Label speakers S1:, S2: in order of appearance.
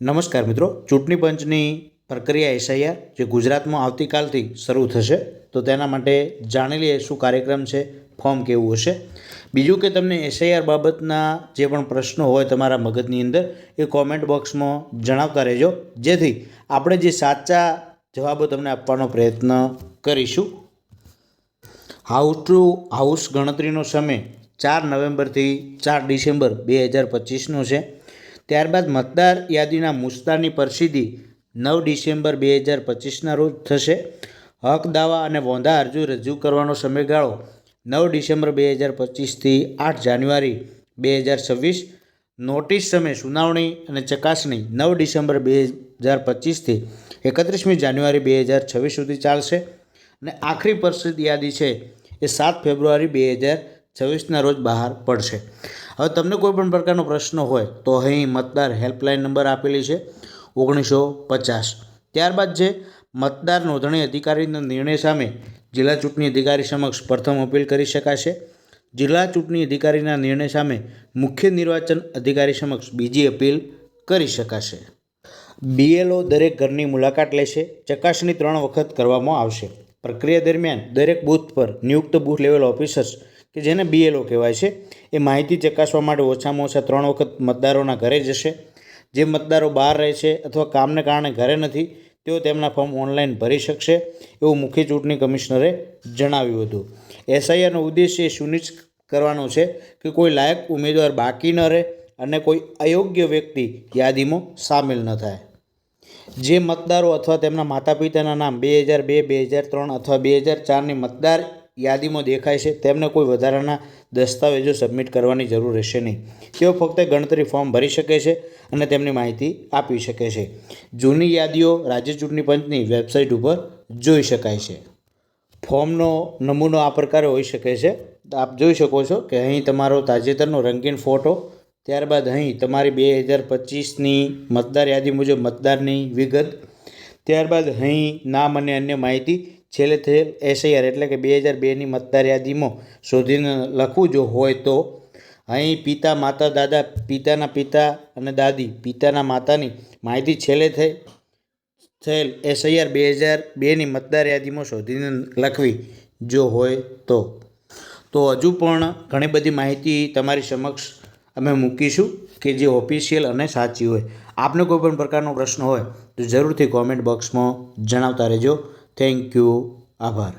S1: નમસ્કાર મિત્રો, ચૂંટણી પંચની પ્રક્રિયા એસઆઈઆર જે ગુજરાતમાં આવતીકાલથી શરૂ થશે, તો તેના માટે જાણી લઈએ શું કાર્યક્રમ છે, ફોર્મ કેવું હશે. બીજું કે તમને એસઆઈઆર બાબતના જે પણ પ્રશ્નો હોય તમારા મગજની અંદર, એ કોમેન્ટ બોક્સમાં જણાવતા રહેજો. જેથી આપણે જે સાચા જવાબો તમને આપવાનો પ્રયત્ન કરીશું. હાઉસ ટુ હાઉસ ગણતરીનો સમય ચાર નવેમ્બરથી ચાર ડિસેમ્બર બે હજાર પચીસનો છે. ત્યારબાદ મતદાર યાદીના મુસ્તાની પ્રસિદ્ધિ નવ ડિસેમ્બર બે હજાર પચીસના રોજ થશે. હક, દાવા અને વોંધા અરજી રજૂ કરવાનો સમયગાળો નવ ડિસેમ્બર બે હજાર પચીસથી આઠ જાન્યુઆરી બે હજાર છવ્વીસ. નોટિસ સમય સુનાવણી અને ચકાસણી નવ ડિસેમ્બર બે હજાર પચીસથી એકત્રીસમી જાન્યુઆરી બે હજાર છવ્વીસ સુધી ચાલશે. અને આખરી પ્રસિદ્ધ યાદી છે એ સાત ફેબ્રુઆરી બે હજાર છવ્વીસના રોજ બહાર પડશે. હવે તમને કોઈ પણ પ્રકારનો પ્રશ્ન હોય તો અહીં મતદાર હેલ્પલાઇન નંબર આપેલી છે ઓગણીસો પચાસ. ત્યારબાદ છે, મતદાર નોંધણી અધિકારીના નિર્ણય સામે જિલ્લા ચૂંટણી અધિકારી સમક્ષ પ્રથમ અપીલ કરી શકાશે. જિલ્લા ચૂંટણી અધિકારીના નિર્ણય સામે મુખ્ય નિર્વાચન અધિકારી સમક્ષ બીજી અપીલ કરી શકાશે. બીએલઓ દરેક ઘરની મુલાકાત લેશે. ચકાસણી ત્રણ વખત કરવામાં આવશે. પ્રક્રિયા દરમિયાન દરેક બૂથ પર નિયુક્ત બૂથ લેવલ ઓફિસર્સ કે જેને બીએલઓ કહેવાય છે, એ માહિતી ચકાસવા માટે ઓછામાં ઓછા ત્રણ વખત મતદારોના ઘરે જશે. જે મતદારો બહાર રહે છે અથવા કામને કારણે ઘરે નથી, તેઓ તેમના ફોર્મ ઓનલાઈન ભરી શકશે, એવું મુખ્ય ચૂંટણી કમિશનરે જણાવ્યું હતું. એસઆઈઆરનો ઉદ્દેશ્ય એ સુનિશ્ચિત કરવાનો છે કે કોઈ લાયક ઉમેદવાર બાકી ન રહે અને કોઈ અયોગ્ય વ્યક્તિ યાદીમાં સામેલ ન થાય. જે મતદારો અથવા તેમના માતા પિતાના નામ બે હજાર બે બે હજાર ત્રણ અથવા બે હજાર ચારની મતદાર યાદીમાં દેખાય છે, તેમને કોઈ વધારાના દસ્તાવેજો સબમિટ કરવાની જરૂર રહેશે નહીં. તેઓ ફક્ત ગણતરી ફોર્મ ભરી શકે છે અને તેમની માહિતી આપી શકે છે. જૂની યાદીઓ રાજ્ય ચૂંટણી પંચની વેબસાઇટ ઉપર જોઈ શકાય છે. ફોર્મનો નમૂનો આ પ્રકારે હોઈ શકે છે. આપ જોઈ શકો છો કે અહીં તમારો તાજેતરનો રંગીન ફોટો, ત્યારબાદ અહીં તમારી બે હજાર પચીસની મતદાર યાદી મુજબ મતદારની વિગત, ત્યારબાદ અહીં નામ અને અન્ય માહિતી છેલ્લે થયેલ એસઆઈઆર એટલે કે બે હજાર બેની મતદાર યાદીમાં શોધીને લખવું જો હોય તો અહીં પિતા, માતા, દાદા, પિતાના પિતા અને દાદી, પિતાના માતાની માહિતી છેલ્લે થઈ થયેલ એસઆઈઆર બે હજાર બેની મતદાર યાદીમાં શોધીને લખવી જો હોય તો. તો હજુ પણ ઘણી બધી માહિતી તમારી સમક્ષ અમે મૂકીશું કે જે ઓફિશિયલ અને સાચી હોય. આપને કોઈ પણ પ્રકારનો પ્રશ્ન હોય તો જરૂરથી કોમેન્ટ બોક્સમાં જણાવતા રહેજો. થેન્ક યુ આભાર